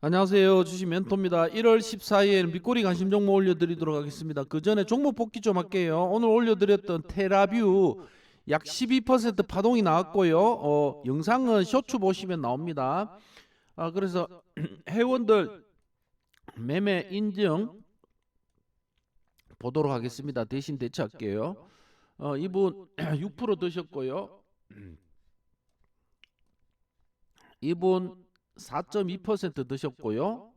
안녕하세요. 주식 멘토입니다. 1월 14일 밑꼬리 관심 종목 올려드리도록 하겠습니다. 그 전에 종목 복귀 좀 할게요. 오늘 올려드렸던 테라뷰 약 12% 파동이 나왔고요. 어, 영상은 쇼츠 보시면 나옵니다. 아, 그래서 회원들 매매 인증 보도록 하겠습니다. 대신 대처할게요. 어, 이분 6% 드셨고요. 이분 4.2% 드셨고요.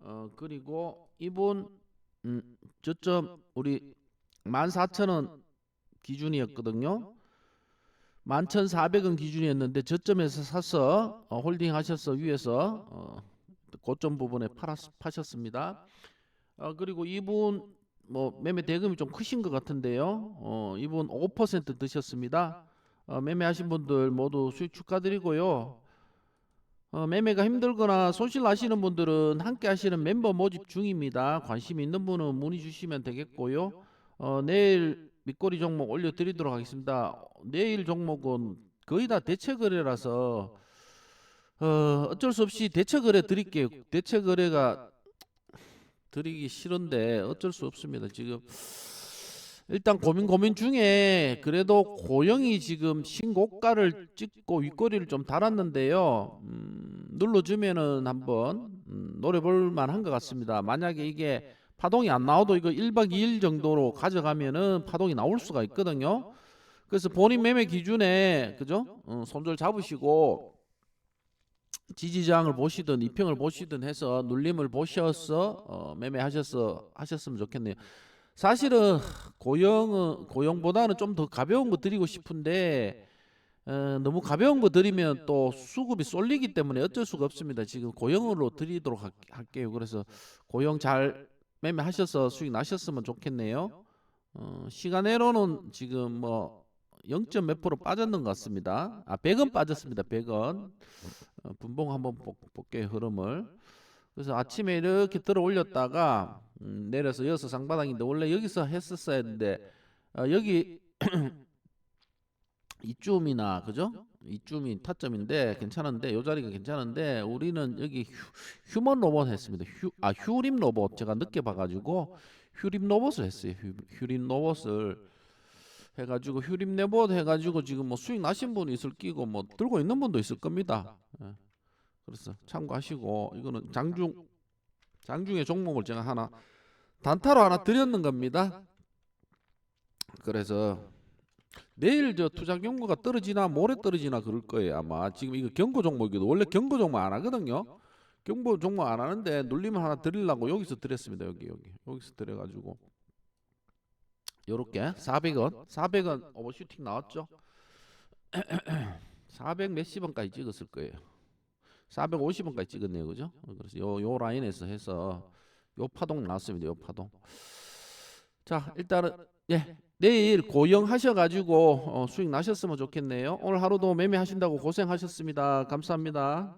어 그리고 이분 음, 저점 우리 14,000원 기준이었거든요. 11,400원 기준이었는데 저점에서 사서 어, 홀딩 하셔서 위에서 어, 고점 부분에 팔았, 파셨습니다. 어, 그리고 이분 뭐 매매 대금이 좀 크신 것 같은데요. 어, 이분 5% 드셨습니다. 어, 매매하신 분들 모두 수익 축하드리고요. 어, 매매가 힘들거나 손실 나시는 분들은 함께 하시는 멤버 모집 중입니다. 관심 있는 분은 문의 주시면 되겠고요. 어, 내일 밑거리 종목 올려드리도록 하겠습니다. 내일 종목은 거의 다 대체 거래라서 어, 어쩔 수 없이 대체 거래 드릴게요. 대체 거래가 드리기 싫은데 어쩔 수 없습니다. 지금 일단 고민 고민 중에 그래도 고영이 지금 신고가를 찍고 윗꼬리를 좀 달았는데요. 음, 눌러주면은 한번 음, 노려볼 만한 것 같습니다. 만약에 이게 파동이 안 나와도 이거 1박 2일 정도로 가져가면은 파동이 나올 수가 있거든요. 그래서 본인 매매 기준에 그죠? 어, 손절 잡으시고 지지장을 보시든 이평을 보시든 해서 눌림을 보셔서 어, 매매하셔서 하셨으면 좋겠네요. 사실은 고영은 고영보다는 좀 더 가벼운 거 드리고 싶은데 어, 너무 가벼운 거 드리면 또 수급이 쏠리기 때문에 어쩔 수가 없습니다. 지금 고영으로 드리도록 할, 할게요. 그래서 고영 잘 매매하셔서 수익 나셨으면 좋겠네요. 어, 시간으로는 지금 뭐 0. 몇 프로 빠졌는 것 같습니다. 아 100원 빠졌습니다. 100원. 어, 분봉 한번 볼- 볼게요. 흐름을. 그래서 아침에 이렇게 들어 올렸다가 음, 내려서 여기서 상바닥인데 원래 여기서 했었어야 했는데 어, 여기 이쯤이나 그죠? 이쯤이 타점인데 괜찮은데 요 자리가 괜찮은데 우리는 여기 휴, 휴먼 로봇 했습니다. 휴, 아 휴림 로봇 제가 늦게 봐가지고 휴림 로봇을 했어요. 휴, 휴림 로봇을 해가지고 휴림 로봇 해가지고 지금 뭐 수익 나신 분이 있을 끼고 뭐 들고 있는 분도 있을 겁니다. 예. 그래서 참고하시고 이거는 장중 장중의 종목을 제가 하나 단타로 하나 드렸는 겁니다. 그래서 내일 저 투자 경고가 떨어지나 모레 떨어지나 그럴 거예요 아마 지금 이거 경고 종목이도 원래 경고 종목 안 하거든요. 경고 종목 안 하는데 눌림을 하나 드리려고 여기서 드렸습니다 여기 여기 여기서 드려가지고 요렇게 400원 400원 오버슈팅 나왔죠. 400 몇십 원까지 찍었을 거예요. 450원까지 찍었네요, 그죠? 그래서 요, 요 라인에서 해서 요 파동 나왔습니다, 요 파동. 자, 일단은 예, 내일 고영 하셔가지고 어, 수익 나셨으면 좋겠네요. 오늘 하루도 매매하신다고 고생하셨습니다. 감사합니다.